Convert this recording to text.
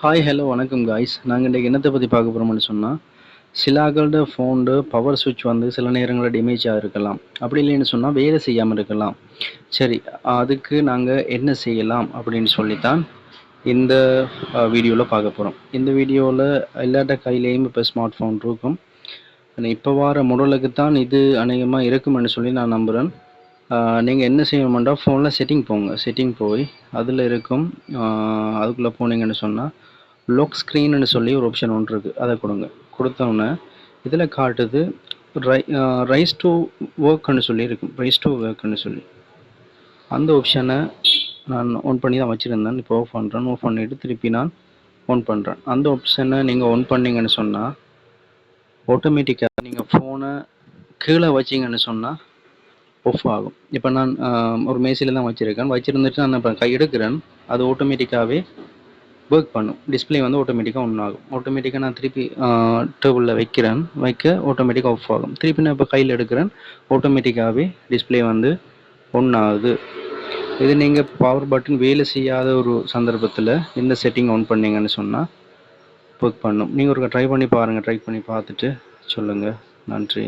Hi hello வணக்கம் guys நாங்கள் இன்றைக்கி என்னத்தை பற்றி பார்க்க போகிறோம்னு சொன்னால் சிலாக்களோட ஃபோனு பவர் சுவிட்ச் வந்து சில நேரங்களில் டேமேஜாக இருக்கலாம். அப்படி இல்லைன்னு சொன்னால் வேலை செய்யாமல் இருக்கலாம். சரி அதுக்கு நாங்கள் என்ன செய்யலாம் அப்படின்னு சொல்லித்தான் இந்த வீடியோவில் பார்க்க போகிறோம் இந்த வீடியோவில் எல்லாட்ட கையிலேயும் இப்போ ஸ்மார்ட் ஃபோன் இருக்கும். இப்போ வார முடலுக்கு தான் இது அநேகமாக இருக்கும்னு சொல்லி நான் நம்புகிறேன் நீங்கள் என்ன செய்யணுமெண்டா ஃபோனில் செட்டிங் போங்க. செட்டிங் போய் அதில் இருக்கும் அதுக்குள்ளே போனீங்கன்னு சொன்னால் லோக் ஸ்க்ரீன்னு சொல்லி ஒரு ஆப்ஷன் ஒன்று இருக்குது அதை கொடுங்க. கொடுத்தோன்னே இதில் காட்டுது ரை ரைஸ் டு ஒர்க்னு சொல்லி இருக்கும். ரைஸ் டு ஒர்க்னு சொல்லி. அந்த ஆப்ஷனை நான் ஆன் பண்ணி தான் வச்சுருந்தேன். இப்போ ஆஃப் பண்ணுறேன் ஆஃப் பண்ணிவிட்டு திருப்பி நான் ஆன் பண்ணுறேன் அந்த ஆப்ஷனை நீங்கள் ஆன் பண்ணீங்கன்னு சொன்னால் ஆட்டோமேட்டிக்காக நீங்கள் ஃபோனை கீழே வச்சிங்கன்னு சொன்னால் ஆஃப் ஆகும் இப்போ நான் ஒரு மேசையில் தான் வச்சுருக்கேன். வச்சுருந்துட்டு நான் இப்போ கை எடுக்கிறேன். அது ஆட்டோமேட்டிக்காகவே ஒர்க் பண்ணும். டிஸ்பிளே வந்து ஆட்டோமேட்டிக்காக ஒன் ஆகும். ஆட்டோமேட்டிக்காக நான் திருப்பி டேபிளில் வைக்கிறேன். வைக்க ஆட்டோமேட்டிக்காக ஆஃப் ஆகும். திருப்பி நான் இப்போ கையில் எடுக்கிறேன். ஆட்டோமேட்டிக்காகவே டிஸ்பிளே வந்து ஒன் ஆகுது. இது நீங்கள் பவர் பட்டன் வேலை செய்யாத ஒரு சந்தர்ப்பத்தில் இந்த செட்டிங் ஆன் பண்ணீங்கன்னு சொன்னால் ஒர்க் பண்ணும். நீங்கள் ஒரு ட்ரை பண்ணி பாருங்கள் ட்ரை பண்ணி பார்த்துட்டு சொல்லுங்கள் நன்றி.